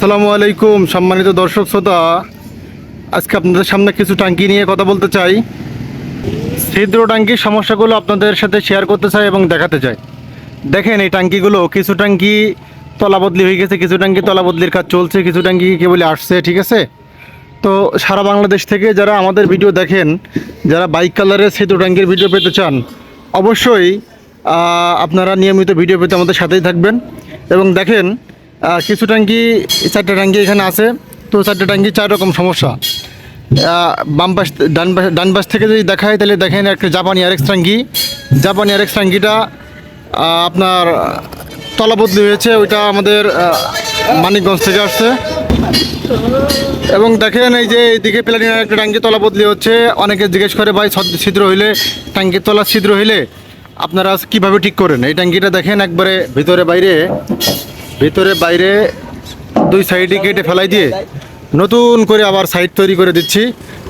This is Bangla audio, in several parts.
আসসালামু আলাইকুম, সম্মানিত দর্শক শ্রোতা। আজকে আপনাদের সামনে কিছু টাঙ্কি নিয়ে কথা বলতে চাই। ছিদ্র টাঙ্কির সমস্যাগুলো আপনাদের সাথে শেয়ার করতে চাই এবং দেখাতে চাই। দেখেন এই টাঙ্কিগুলো, কিছু টাঙ্কি তলা বদলি হয়ে গেছে, কিছু টাঙ্কি তলা বদলির কাজ চলছে, কিছু টাঙ্কি কেবলই আসছে, ঠিক আছে? তো সারা বাংলাদেশ থেকে যারা আমাদের ভিডিও দেখেন, যারা বাইক কালারের সেতু ট্যাঙ্কির ভিডিও পেতে চান, অবশ্যই আপনারা নিয়মিত ভিডিও পেতে আমাদের সাথেই থাকবেন। এবং দেখেন কিছু ট্যাঙ্কি, চারটে ট্যাঙ্কি এখানে আছে। তো চারটে ট্যাঙ্কি চার রকম সমস্যা। বাম পাশ, ডান পাশ ডান পাশ থেকে যদি দেখায় তাহলে দেখেন একটা জাপানি আরেক ট্যাঙ্কি। জাপানি আরেক ট্যাঙ্কিটা আপনার তলা বদলি হয়েছে, ওইটা আমাদের মানিকগঞ্জ থেকে আসছে। এবং দেখেন এই যে এইদিকে প্লাটিনার একটা ট্যাঙ্কি তলা বদলি হচ্ছে। অনেকে জিজ্ঞেস করে, ভাই ছদ- ছিদ্র হইলে ট্যাঙ্কির তলা ছিদ্র হইলে আপনারা কীভাবে ঠিক করেন? এই ট্যাঙ্কিটা দেখেন একবারে ভিতরে, বাইরে। ভিতরে, বাইরে দুই সাইডে কেটে ফেলাই দিয়ে নতুন করে আবার সাইড তৈরি করে দিচ্ছি।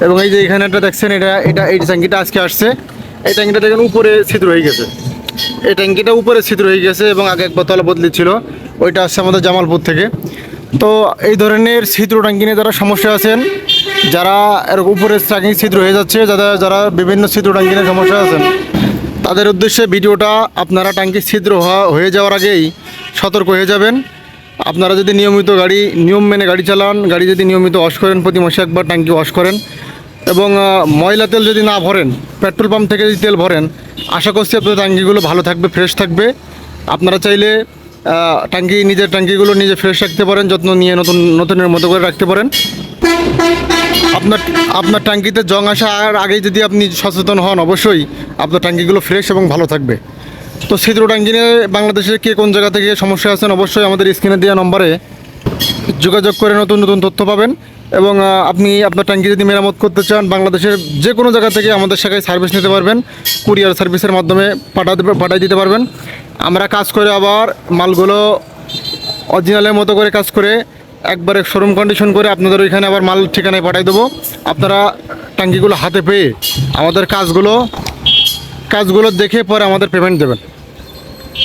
এবং এই যে এখানে একটা দেখছেন, এটা এটা, এই ট্যাঙ্কিটা আজকে আসছে। এই ট্যাঙ্কিটা দেখেন উপরে ছিদ্র হয়ে গেছে। এই ট্যাঙ্কিটা উপরে ছিদ্র হয়ে গেছে এবং আগে একবার তলা বদলি ছিল। ওইটা আসছে আমাদের জামালপুর থেকে। তো এই ধরনের ছিদ্র ট্যাঙ্কি নিয়ে যারা সমস্যা আছেন, যারা এর উপরে ট্যাঙ্কি ছিদ্র হয়ে যাচ্ছে যারা যারা বিভিন্ন ছিদ্র ট্যাঙ্কি নিয়ে সমস্যা আছেন, তাদের উদ্দেশ্যে ভিডিওটা আপনারা ট্যাঙ্কি ছিদ্র হয়ে যাওয়ার আগেই সতর্ক হয়ে যাবেন। আপনারা যদি নিয়মিত গাড়ি, নিয়ম মেনে গাড়ি চালান, গাড়ি যদি নিয়মিত ওয়াশ করেন, প্রতি মাসে একবার ট্যাঙ্কি ওয়াশ করেন এবং ময়লা তেল যদি না ভরেন, পেট্রোল পাম্প থেকে যদি তেল ভরেন, আশা করছি আপনাদের ট্যাঙ্কিগুলো ভালো থাকবে, ফ্রেশ থাকবে। আপনারা চাইলে ট্যাঙ্কি, নিজের ট্যাঙ্কিগুলো নিজে ফ্রেশ রাখতে পারেন, যত্ন নিয়ে নতুন, নতুনের মতো করে রাখতে পারেন। আপনার আপনার ট্যাঙ্কিতে জং আসার আগেই যদি আপনি সচেতন হন, অবশ্যই আপনার ট্যাঙ্কিগুলো ফ্রেশ এবং ভালো থাকবে। তো ট্যাঙ্কি নিয়ে বাংলাদেশে কে কোন জায়গা থেকে সমস্যা আছেন অবশ্যই আমাদের স্ক্রিনে দেওয়া নম্বরে যোগাযোগ করে নতুন নতুন তথ্য পাবেন। এবং আপনি আপনার ট্যাঙ্কি যদি মেরামত করতে চান, বাংলাদেশের যে কোনো জায়গা থেকে আমাদের শাখায় সার্ভিস নিতে পারবেন। কুরিয়ার সার্ভিসের মাধ্যমে পাঠাতে পাঠিয়ে দিতে পারবেন। আমরা কাজ করে আবার মালগুলো অরিজিনালের মতো করে কাজ করে একবারে শোরুম কন্ডিশন করে আপনাদের ওইখানে আবার মাল ঠিকানায় পাঠিয়ে দেবো। আপনারা ট্যাঙ্কিগুলো হাতে পেয়ে আমাদের কাজগুলো কাজগুলো দেখে পরে আমাদের পেমেন্ট দেবেন।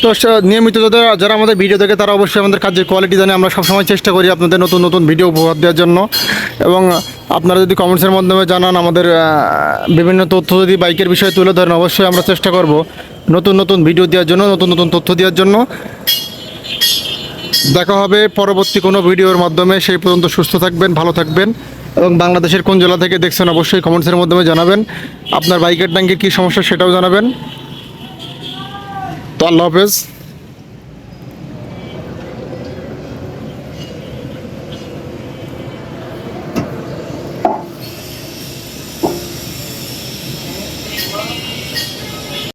তো নিয়মিত যারা যারা আমাদের ভিডিও দেখে, তারা অবশ্যই আমাদের কাজের কোয়ালিটি জানে। আমরা সবসময় চেষ্টা করি আপনাদের নতুন নতুন ভিডিও উপহার দেওয়ার জন্য। এবং আপনারা যদি কমেন্টসের মাধ্যমে জানান আমাদের বিভিন্ন তথ্য যদি বাইকের বিষয়ে তুলে ধরেন, অবশ্যই আমরা চেষ্টা করব নতুন নতুন ভিডিও দেওয়ার জন্য, নতুন নতুন তথ্য দেওয়ার জন্য। দেখা হবে পরবর্তী কোনো ভিডিওর মাধ্যমে। সেই পর্যন্ত সুস্থ থাকবেন, ভালো থাকবেন। এবং বাংলাদেশের কোন জেলা থেকে দেখছেন অবশ্যই কমেন্টসের মাধ্যমে জানাবেন। আপনার বাইকের ট্যাঙ্কে কী সমস্যা সেটাও জানাবেন। তো আল্লাহ হাফেজ।